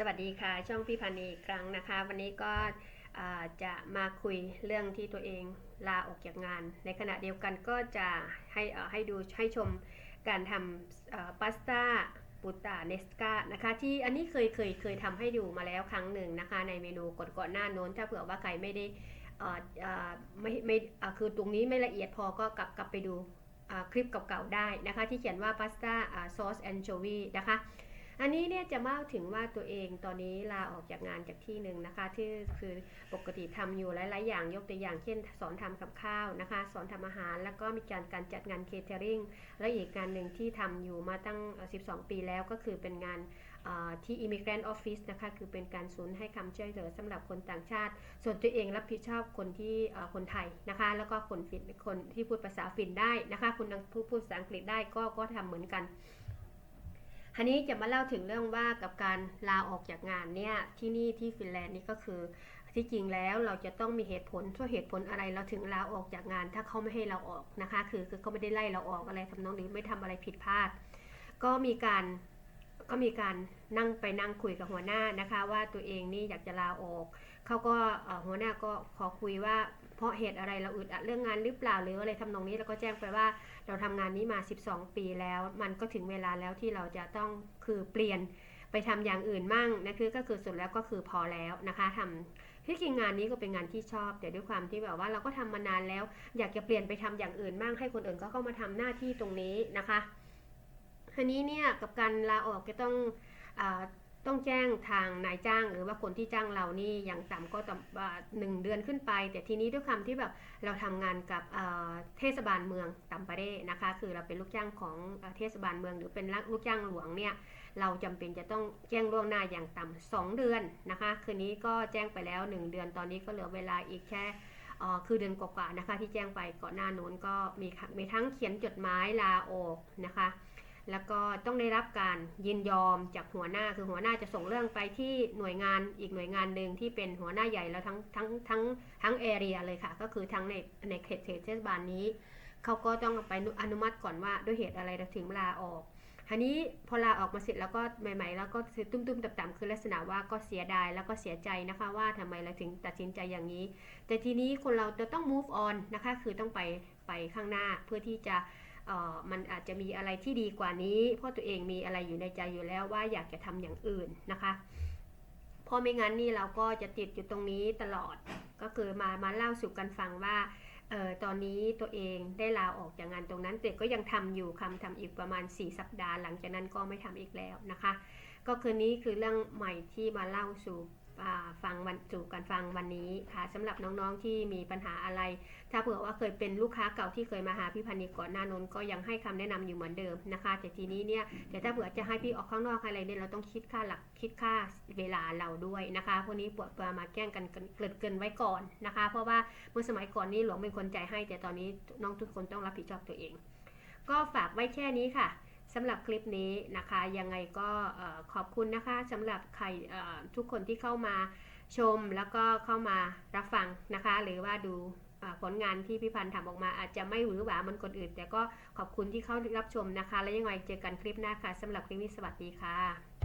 สวัสดีค่ะ ช่องพี่พันธ์อีกครั้งนะคะ วันนี้ก็จะมาคุยเรื่องที่ตัวเองลาออกจากงาน ในขณะเดียวกันก็จะให้ให้ดูให้ชมการทำพาสต้าปูตาเนสกานะคะที่อันนี้เคยเคยเคยทำให้ดูมาแล้วครั้งหนึ่งนะคะ ในเมนูก่อนก่อนๆหน้าโน้น ถ้าเผื่อว่าใครไม่ได้อ่อเอ่อไม่ไม่คือตรงนี้ไม่ละเอียดพอก็กลับกลับไปดูคลิปเก่าๆได้นะคะ ที่เขียนว่าพาสต้าซอสแอนโชวีนะคะ อันนี้เนี่ยจะมาถึงว่าตัวเองตอนนี้ลาออกจากงานจากที่หนึ่งนะคะ ที่คือปกติทำอยู่หลาย ๆ อย่างยกตัวอย่างเช่น สอนทำกับข้าวนะคะ สอนทำอาหาร แล้วก็มีการการจัดงานเคเทอริงและอีกงานหนึ่งที่ทำอยู่มาตั้ง 12 ปีแล้วก็คือเป็นงานที่ Immigrant Office นะคะ คือเป็นการศูนย์ให้คำช่วยเหลือสำหรับคนต่างชาติ ส่วนตัวเองรับผิดชอบคนที่คนไทยนะคะ แล้วก็คนฟินคนที่พูดภาษาฟินได้นะคะ คนพูดภาษาอังกฤษได้ก็ก็ทำเหมือนกัน อันนี้จะมาเล่าถึงเรื่องว่ากับการลาออกจากงานเนี่ยที่นี่ที่ฟินแลนด์นี่ก็คือที่จริงแล้วเราจะต้องมีเหตุผลเพราะเหตุผลอะไรเราถึงลาออกจากงาน ถ้าเขาไม่ให้เราออกนะคะ คือคือเขาไม่ได้ไล่เราออกอะไรทำนองนี้ไม่ทำอะไรผิดพลาด ก็มีการ ก็มีการนั่งไปนั่งคุยกับหัวหน้านะคะ ว่าตัวเองนี่อยากจะลาออกเขาก็หัวหน้าก็ขอคุยว่าเพราะเหตุอะไรเราอึดอัดเรื่องงานหรือเปล่าหรืออะไรทำนองนี้แล้วก็แจ้งไปว่าเราทำงานนี้มา 12 ปีแล้ว มันก็ถึงเวลาแล้วที่เราจะต้องคือเปลี่ยนไปทำอย่างอื่นมั่งนะคือก็คือสุดแล้วก็คือพอแล้วนะคะทำที่จริงงานนี้ก็เป็นงานที่ชอบ แต่ด้วยความที่แบบว่าเราก็ทำมานานแล้ว อยากจะเปลี่ยนไปทำอย่างอื่นมั่งให้คนอื่นก็เข้ามาทำหน้าที่ตรงนี้นะคะ ทีนี้เนี่ยกับการลาออกจะต้องอต้องแจ้งทางนายจ้าง หรือว่าคนที่จ้างเรานี่อย่างต่ำก็ต่ำหนึ่งเดือนขึ้นไป แต่ทีนี้ด้วยความที่แบบเราทำงานกับเทศบาลเมืองตัมปาเร่นะคะ คือเราเป็นลูกจ้างของเทศบาลเมือง หรือเป็นลูกจ้างหลวงเนี่ยเราจำเป็นจะต้องแจ้งล่วงหน้าอย่างต่ำสองเดือนนะคะ คืนนี้ก็แจ้งไปแล้ว 1 เดือนตอนนี้ก็เหลือเวลาอีกแค่คือเดือนกว่าๆนะคะที่แจ้งไปก่อนหน้านู้นก็มีมีทั้งเขียนจดหมายลาออกนะคะ แล้วก็ต้องได้รับการยินยอมจากหัวหน้าคือหัวหน้าจะส่งเรื่องไปที่หน่วยงานอีกหน่วยงานหนึ่งที่เป็นหัวหน้าใหญ่แล้วทั้งทั้งทั้งทั้งแอเรียเลยค่ะ ก็คือทั้งในในเขตเทศบาลนี้เขาก็ต้องไปอนุมัติก่อนว่าด้วยเหตุอะไรถึงลาออกทีนี้พอลาออกมาเสร็จแล้วก็ใหม่ ๆ แล้วก็ตุ้มๆต่ำๆคือลักษณะว่าก็เสียดายแล้วก็เสียใจนะคะว่าทำไมเราถึงตัดสินใจอย่างนี้ แต่ทีนี้คนเราจะต้อง move on นะคะคือต้องไปไปข้างหน้าเพื่อที่จะ มันอาจจะมีอะไรที่ดีกว่านี้ เพราะตัวเองมีอะไรอยู่ในใจอยู่แล้วว่าอยากจะทำอย่างอื่นนะคะเพราะไม่งั้นนี่เราก็จะติดอยู่ตรงนี้ตลอดก็คือมามาเล่าสู่กันฟังว่าออตอนนี้ตัวเองได้ลาออกจากงานตรงนั้นแต่ก็ยังทำอยู่คำทำอีกประมาณ 4 สัปดาห์ หลังจากนั้นก็ไม่ทำอีกแล้วนะคะ ก็คือนี้คือเรื่องใหม่ที่มาเล่าสู่ ฟังวันสู่กันฟังวันนี้ค่ะสำหรับน้องๆที่มีปัญหาอะไร ถ้าเผื่อว่าเคยเป็นลูกค้าเก่าที่เคยมาหาพี่พันนีก่อนหน้านนก็ยังให้คำแนะนำอยู่เหมือนเดิมนะคะ แต่ทีนี้เนี่ยแต่ถ้าเผื่อจะให้พี่ออกข้างนอกอะไรเนี่ยเราต้องคิดค่าหลักคิดค่าเวลาเราด้วยนะคะพวกนี้ปวดปลามาแกล้งกันเกิดเกินไว้ก่อนนะคะ เพราะว่าเมื่อสมัยก่อนนี่หลวงเป็นคนใจให้ แต่ตอนนี้น้องทุกคนต้องรับผิดชอบตัวเอง ก็ฝากไว้แค่นี้ค่ะ สำหรับคลิปนี้นะคะ ยังไงก็ขอบคุณนะคะสำหรับใครทุกคนที่เข้ามาชมแล้วก็เข้ามารับฟังนะคะ หรือว่าดูผลงานที่พี่พันธ์ทำออกมาอาจจะไม่หวือหวาเหมือนคนอื่น แต่ก็ขอบคุณที่เข้ารับชมนะคะ แล้วยังไงเจอกันคลิปหน้าค่ะสำหรับคลิปนี้สวัสดีค่ะ